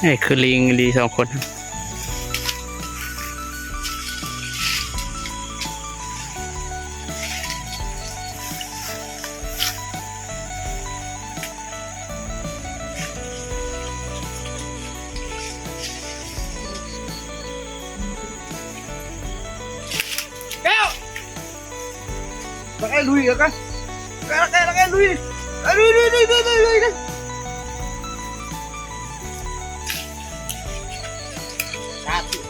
เอ้ยคือลิงลีสองคนแก้วแล้วไอ้ลุยกันกันแล้วไอ้แล้วไอ้ลุยไอ้ลุยลุยลุยลุยลุย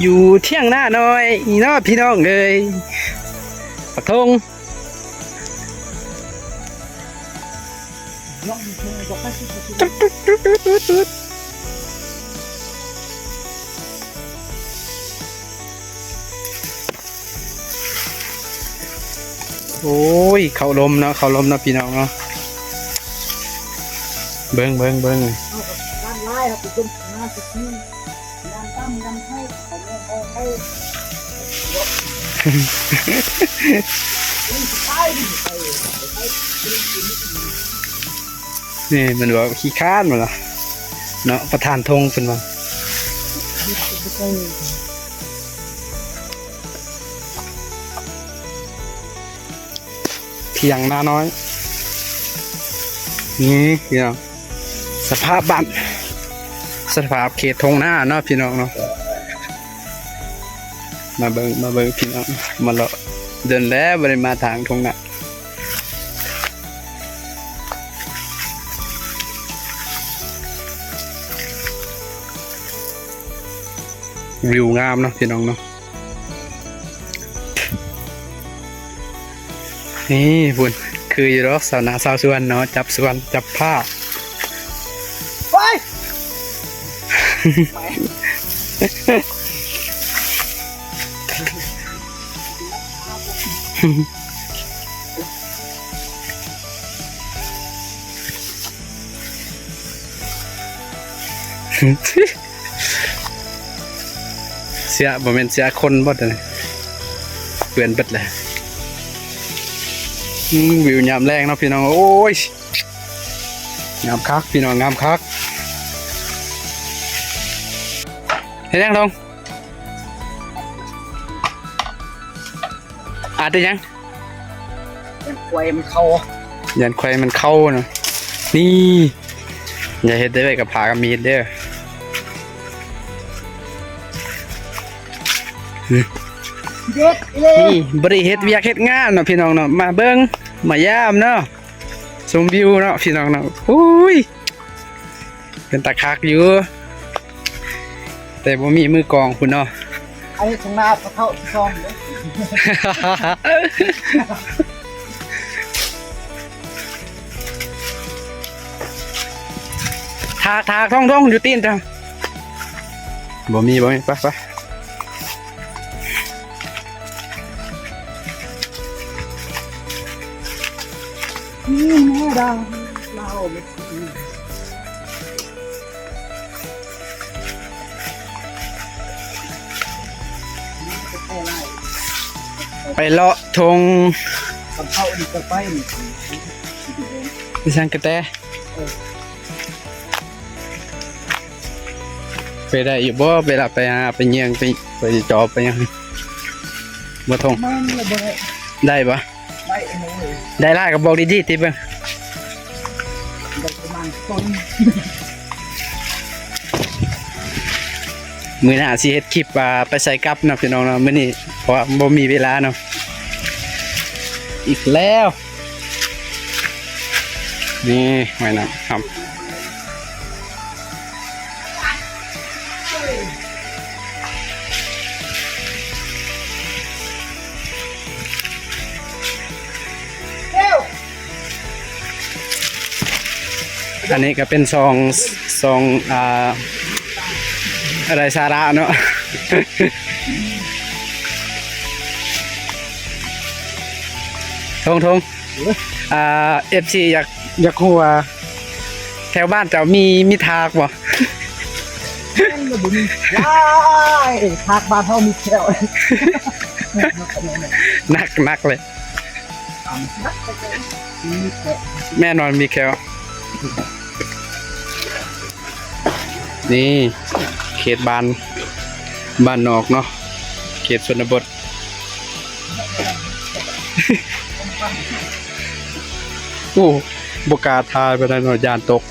อยู่เที่ยงหน้าน้อยอีน้อพี่น้องเลยปักทงโอ้ย เขาลมเนาะเขาลมเนาะพี่น้องเนาะเบิ้งเบิ้งเบิ้งด้านไล่ครับเป็นหน้าสิที่ นี่มันว่าขี้ค้านมาละเนาะประธานธงเป็นว่าเที่ยงหน้าน้อย นี่พี่น้องสภาพบ้านสภาพเขตทงหน้าเนาะพี่น้องเนาะ มาเบิงมาเบิงพี่น้องมาเลาะเดินแล้วบริมาทางทงหน้าวิวงามเนาะพี่น้องเนาะนี่บุญคืออยู่รอกสาวนาสาวสวนเนาะจับสวนจับผ้าไป เสียบ่แม่นเสียคนบ่เด้เปลี่ยนเบิดเลยวิวยามแรงเนาะพี่น้อง โอ้ยงามคัก พี่น้องงามคักเฮ็ดยังทง อาจได้ยังเป็นควายมันเข้ายันควายมันเข้าเนาะนี่ อย่าเฮ็ดได้ไว้กับผากับมีดเด้อเด็กเลยนี่บริเฮ็ดเวียกเฮ็ดงานเนาะพี่น้องเนาะมาเบิ่งมายามเนาะชมวิวเนาะพี่น้องเนาะอุ้ยเป็นตาคักอยู่ แต่บ่มีมือกองคุณเนาะ ไอ้ทางหน้าเขาเข้าซองเลยทากทากท่องท่องอยู่ตีนจ้ะบ่มีบ่มีไปไปนี่แม่ดาวเรา ไปเลาะทงกับเข้าอีกไปนี่พี่ช่างกระแตไปได้อยู่บ่เวลาไปหาไปเยียงไปไปจอบไปยังบ่ทงมันระเบิดได้ปะไปเองเลยได้ล่ากับบอกดีๆติเบิ่งได้ประมาณต้นมื้อหน้าสิเฮ็ดคลิปไปใส่กับนะพี่น้องเนาะมื้อนี้เพราะบ่มีเวลาเนาะ อีกแล้ว นี่ไว้นะครับอันนี้ก็เป็นซองซองออะไรสาระเนาะ ทงทงอ่าเอฟซีอยากอยากรู้ว่าแถวบ้านเจ้ามีมีทากบ่นั่นก็บุญว้ายทากบ้านเฮามีแก้วนักนักเลยมีแก้วแม่นอนมีแคลนี่เขตบ้านบ้านนอกเนาะเขตชนบท โอ้บกล้าทายไปได้เนอยยานตก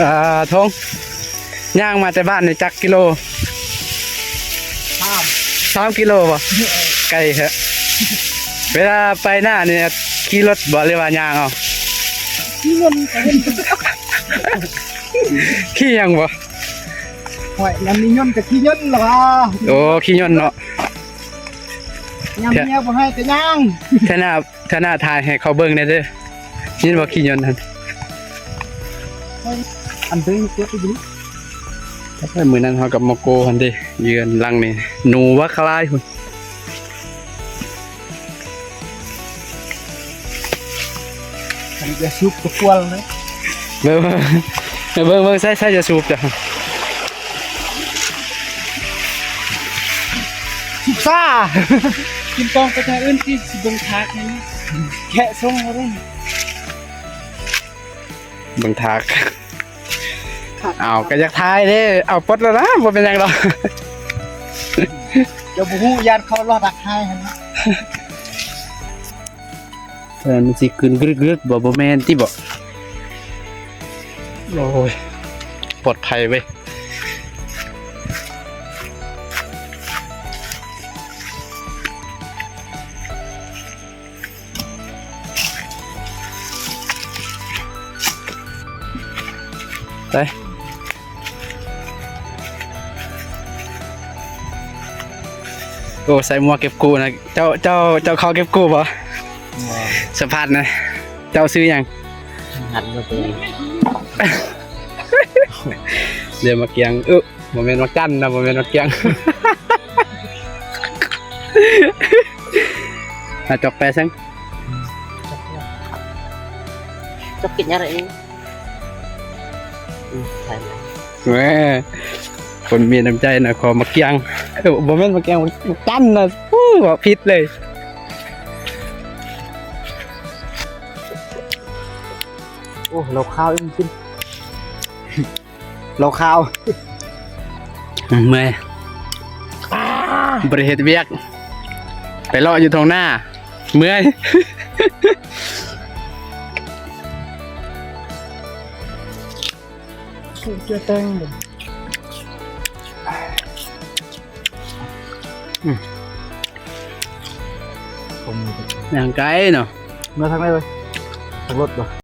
อ่าทงย่างมาแต่บ้านในจักกิโลข้ามสามกิโลป่ะไกลเหรอเวลาไปหน้าเนี่ยขี่รถบ่หรือว่าย่างเอาที่เงินก็เห็น ขี่ยังบ่หอยยังมีเงินกับที่เงินหรอโอ้ขี่ยนต์เนาะยังเมียบ่ให้ก็ย่างถ้าหน้าถ้าหน้าถ่ายให้เขาเบิ่งได้เด้อยินว่าขี่ยนต์นั่นอันเด้งเก็บไปดิถ้ามื้อนั้นเฮากับโมโกหั่นเด้ยืนหลังนี่หนูว่าคลายพุ่นมันจะชุบกระปวลเลยเบิ่ง เบิ่งเบิ่งเบิ่งใส่ใส่จะสูบจ้ะชุบซ่ากินกองกระทะอื่นที่สิบงทากนี่แค่ส่งมาได้เบิ่งทากเอาก็อยากถ่ายเด้เอาปลดแล้วนะบ่เป็นหยังดอกเดี๋ยวบ่ฮู้ยานเขารอดักให้หั่นนะเออมันสิขึ้นกรึกๆบ่บ่แม่นติบ่ โอ้ยปลอดภัยเว้ยไปโอ้ใส่หมวกเก็บกู้นะ เจ้าเจ้าเจ้าเขาเก็บกู้บ่สะพัดนะ เจ้าซื้ออยังหันมาตัว เดี๋ยวมาเกียงเออโมเมนต์มากั้นนะโมเมนต์มาเกียงอาจอกแปลซังจะกินอะไรเองใช่ไหมแหมคนมีน้ำใจนะขอมาเกียงเออโมเมนต์มาเกียงมากั้นนะอู้บอกผิดเลยโอ้เราข้าวจริง เราข้าวเมื่อยบริเหตุเวียก ไปเลาะอยู่ตรงหน้า เมื่อยเชื่อแต้งเลยผมอย่างไกลเนาะเมื่อทางไหนเลยทางรถเหรอ